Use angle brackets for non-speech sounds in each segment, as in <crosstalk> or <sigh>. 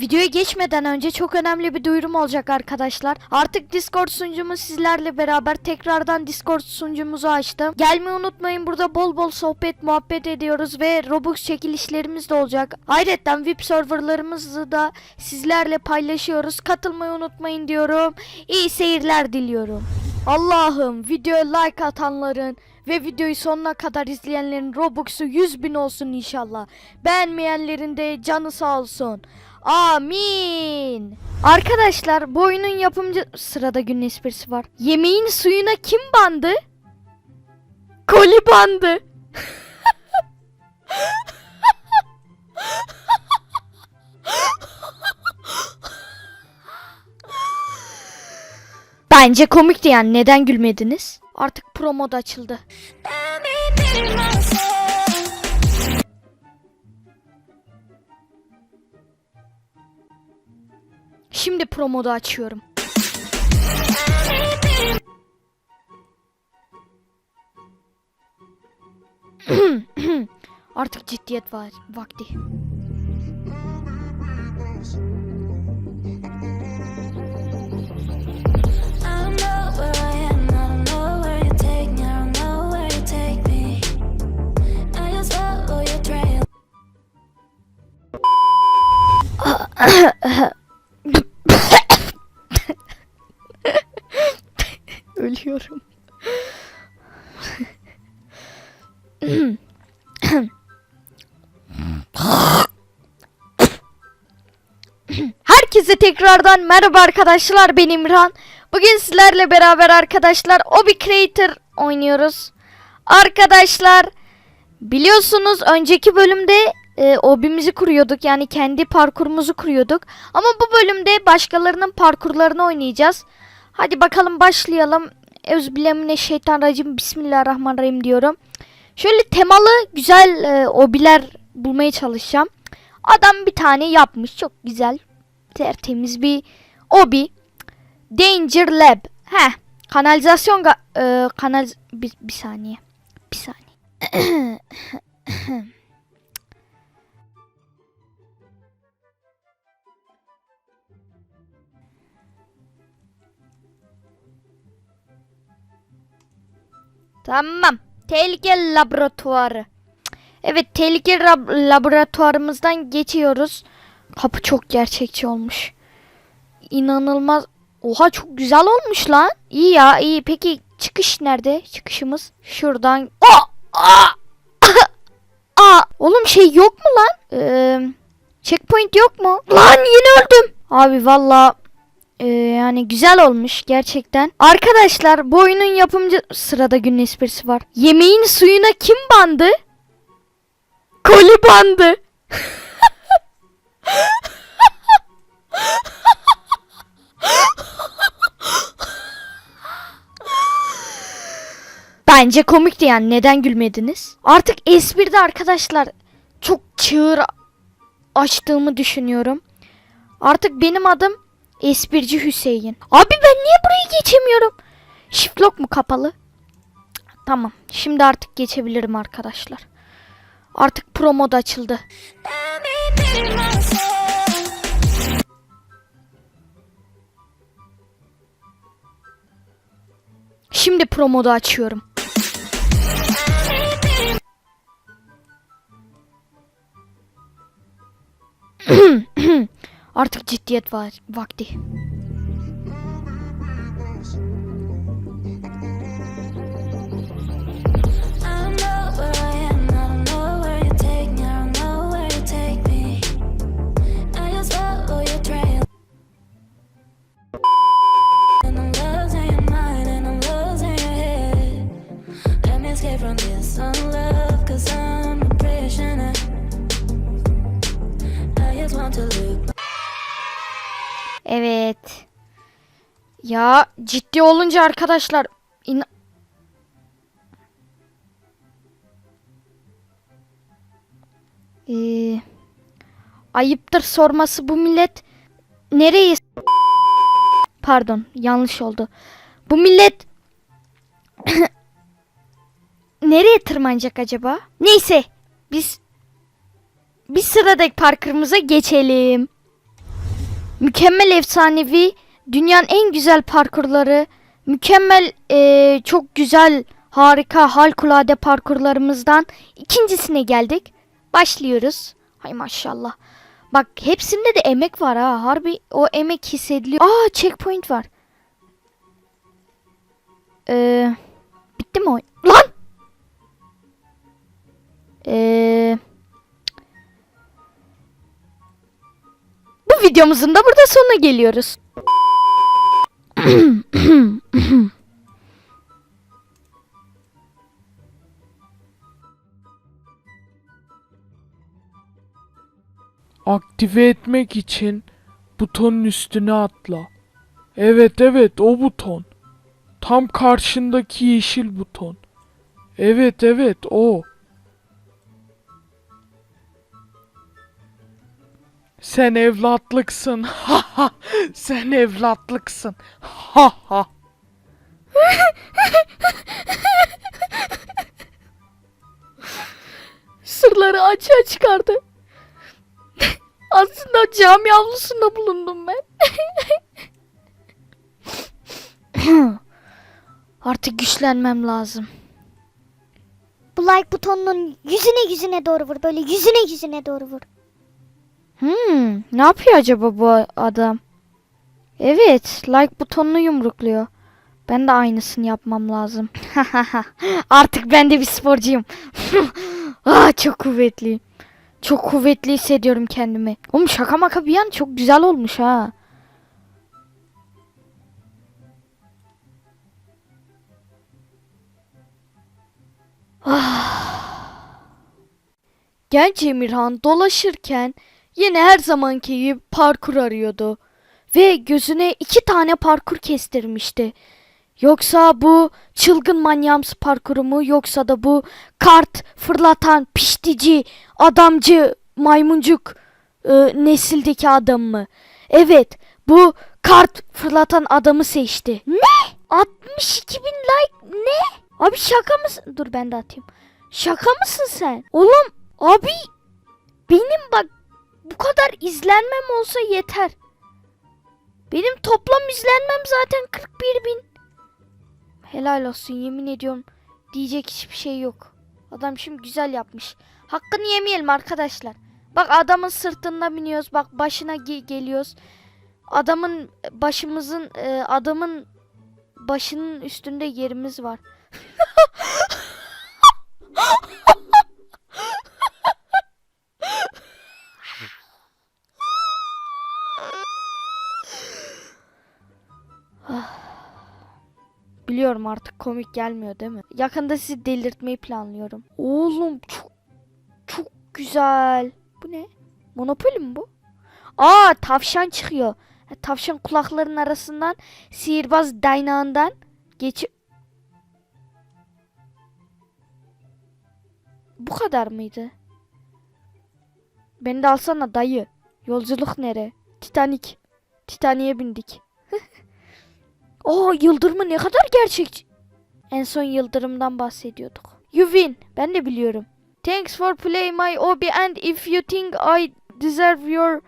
videoya geçmeden önce çok önemli bir duyurum olacak arkadaşlar. Artık Discord sunucumuz sizlerle beraber tekrardan Discord sunucumuzu açtım. Gelmeyi unutmayın burada bol bol sohbet muhabbet ediyoruz ve Robux çekilişlerimiz de olacak. Ayrıca VIP serverlarımızı da sizlerle paylaşıyoruz. Katılmayı unutmayın diyorum. İyi seyirler diliyorum. Allah'ım videoya like atanların ve videoyu sonuna kadar izleyenlerin Robux'u 100 bin olsun inşallah. Beğenmeyenlerin de canı sağ olsun. Amin. Arkadaşlar bu oyunun yapımcı sırada günün esprisi var. Yemeğin suyuna kim bandı? Koli bandı. Bence komikti yani neden gülmediniz? Artık promo da açıldı. Şimdi promoda açıyorum. <clears throat> Artık ciddiyet var vakti. <clears throat> Herkese tekrardan merhaba arkadaşlar ben İmran. Bugün sizlerle beraber arkadaşlar Obi Creator oynuyoruz. Arkadaşlar biliyorsunuz önceki bölümde e, Obi'mizi kuruyorduk yani kendi parkurumuzu kuruyorduk. Ama bu bölümde başkalarının parkurlarını oynayacağız. Hadi bakalım başlayalım. Euzubillahimineşşeytanirracim. Bismillahirrahmanirrahim diyorum. Şöyle temalı güzel e, obiler bulmaya çalışacağım. Adam bir tane yapmış. Çok güzel. Tertemiz bir obi. Danger Lab. Heh. Kanalizasyon ga- e, kanal bir, bir saniye. Bir saniye. <coughs> Tamam. Tehlike laboratuvarı. Evet tehlike lab- laboratuvarımızdan geçiyoruz. Kapı çok gerçekçi olmuş. İnanılmaz. Oha çok güzel olmuş lan. İyi ya iyi. Peki çıkış nerede? Çıkışımız şuradan. Aa! Aa! Aa! Oğlum şey yok mu lan? Ee, checkpoint yok mu? Lan yine öldüm. Abi valla ee, yani güzel olmuş gerçekten. Arkadaşlar bu oyunun yapımcı sırada günün esprisi var. Yemeğin suyuna kim bandı? Koli bandı. Bence komikti yani neden gülmediniz? Artık espride arkadaşlar çok çığır açtığımı düşünüyorum. Artık benim adım Esprci Hüseyin. Abi ben niye burayı geçemiyorum? Shift lock mu kapalı? Tamam. Şimdi artık geçebilirim arkadaşlar. Artık promo da açıldı. Şimdi promo da açıyorum. <clears throat> Artık ciddiyet var vakti. Ya ciddi olunca arkadaşlar in Ee, ayıptır sorması bu millet nereye Pardon yanlış oldu. Bu millet <coughs> nereye tırmanacak acaba? Neyse biz bir sıradaki parkurumuza geçelim. mükemmel efsanevi, dünyanın en güzel parkurları, mükemmel eee, çok güzel, harika, harikulade parkurlarımızdan ikincisine geldik. Başlıyoruz. Hay maşallah. Bak hepsinde de emek var ha. Harbi o emek hissediliyor. Aa checkpoint var. Ee, bitti mi o? Lan! Ee, bu videomuzun da burada sonuna geliyoruz. Aktive etmek için butonun üstüne atla. Evet evet o buton. Tam karşındaki yeşil buton. Evet evet o. Sen evlatlıksın. Ha ha. Sen evlatlıksın. Ha ha. Sırları açığa çıkardı. Aslında cami avlusunda bulundum ben. Artık güçlenmem lazım. Bu like butonunun yüzüne yüzüne doğru vur. Böyle yüzüne yüzüne doğru vur. Hmm, ne yapıyor acaba bu adam? Evet, like butonunu yumrukluyor. Ben de aynısını yapmam lazım. <laughs> Artık ben de bir sporcuyum. <laughs> ah, çok kuvvetliyim. Çok kuvvetli hissediyorum kendimi. Oğlum şaka maka bir yan çok güzel olmuş ha. Genç Emirhan dolaşırken yine her zamanki gibi parkur arıyordu. Ve gözüne iki tane parkur kestirmişti. Yoksa bu çılgın manyamsı parkuru mu yoksa da bu kart fırlatan piştici adamcı maymuncuk e, nesildeki adam mı? Evet bu kart fırlatan adamı seçti. Ne? 62 bin like ne? Abi şaka mısın? Dur ben de atayım. Şaka mısın sen? Oğlum abi benim bak bu kadar izlenmem olsa yeter. Benim toplam izlenmem zaten 41 bin. Helal olsun yemin ediyorum. Diyecek hiçbir şey yok. Adam şimdi güzel yapmış. Hakkını yemeyelim arkadaşlar. Bak adamın sırtında biniyoruz. Bak başına ge- geliyoruz. Adamın başımızın e, adamın başının üstünde yerimiz var. <laughs> Biliyorum artık komik gelmiyor değil mi? Yakında sizi delirtmeyi planlıyorum. Oğlum çok çok güzel. Bu ne? Monopoly mi bu? Aa tavşan çıkıyor. Ha, Tavşan kulakların arasından sihirbaz daynağından geçi... Bu kadar mıydı? Beni de alsana dayı. Yolculuk nere? Titanik. Titanik'e bindik. Oo yıldırımı ne kadar gerçekçi. En son yıldırımdan bahsediyorduk. You win. Ben de biliyorum. Thanks for play my hobby and if you think I deserve your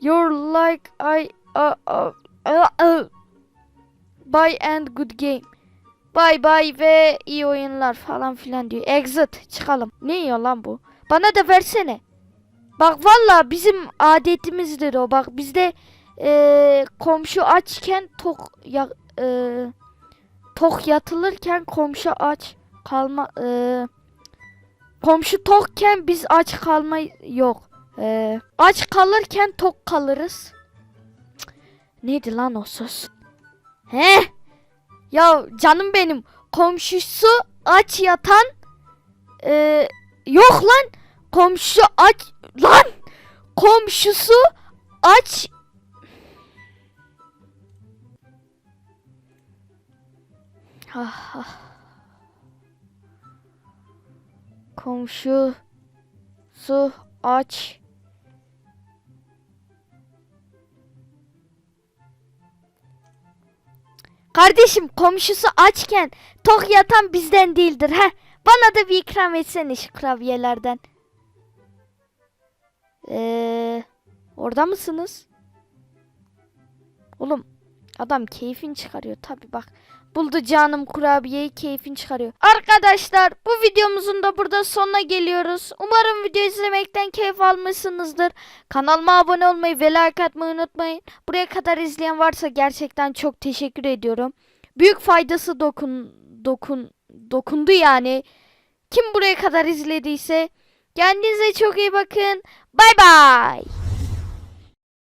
your like I uh, uh, uh, uh, bye and good game. Bye bye ve iyi oyunlar falan filan diyor. Exit çıkalım. Ne yiyor lan bu? Bana da versene. Bak valla bizim adetimizdir o. Bak bizde eee, komşu açken tok ya, eee, tok yatılırken komşu aç kalma eee, komşu tokken biz aç kalma yok. Eee, aç kalırken tok kalırız. Cık, Neydi lan o söz? He? Ya canım benim komşusu aç yatan eee, yok lan komşu aç lan komşusu aç Ah, ah. Komşu su aç. Kardeşim komşusu açken tok yatan bizden değildir ha. Bana da bir ikram etsene şu kurabiyelerden. Ee, orada mısınız? Oğlum adam keyfin çıkarıyor tabi bak. Buldu canım kurabiyeyi keyfin çıkarıyor. Arkadaşlar bu videomuzun da burada sonuna geliyoruz. Umarım video izlemekten keyif almışsınızdır. Kanalıma abone olmayı ve like atmayı unutmayın. Buraya kadar izleyen varsa gerçekten çok teşekkür ediyorum. Büyük faydası dokun dokun dokundu yani. Kim buraya kadar izlediyse kendinize çok iyi bakın. Bay bay.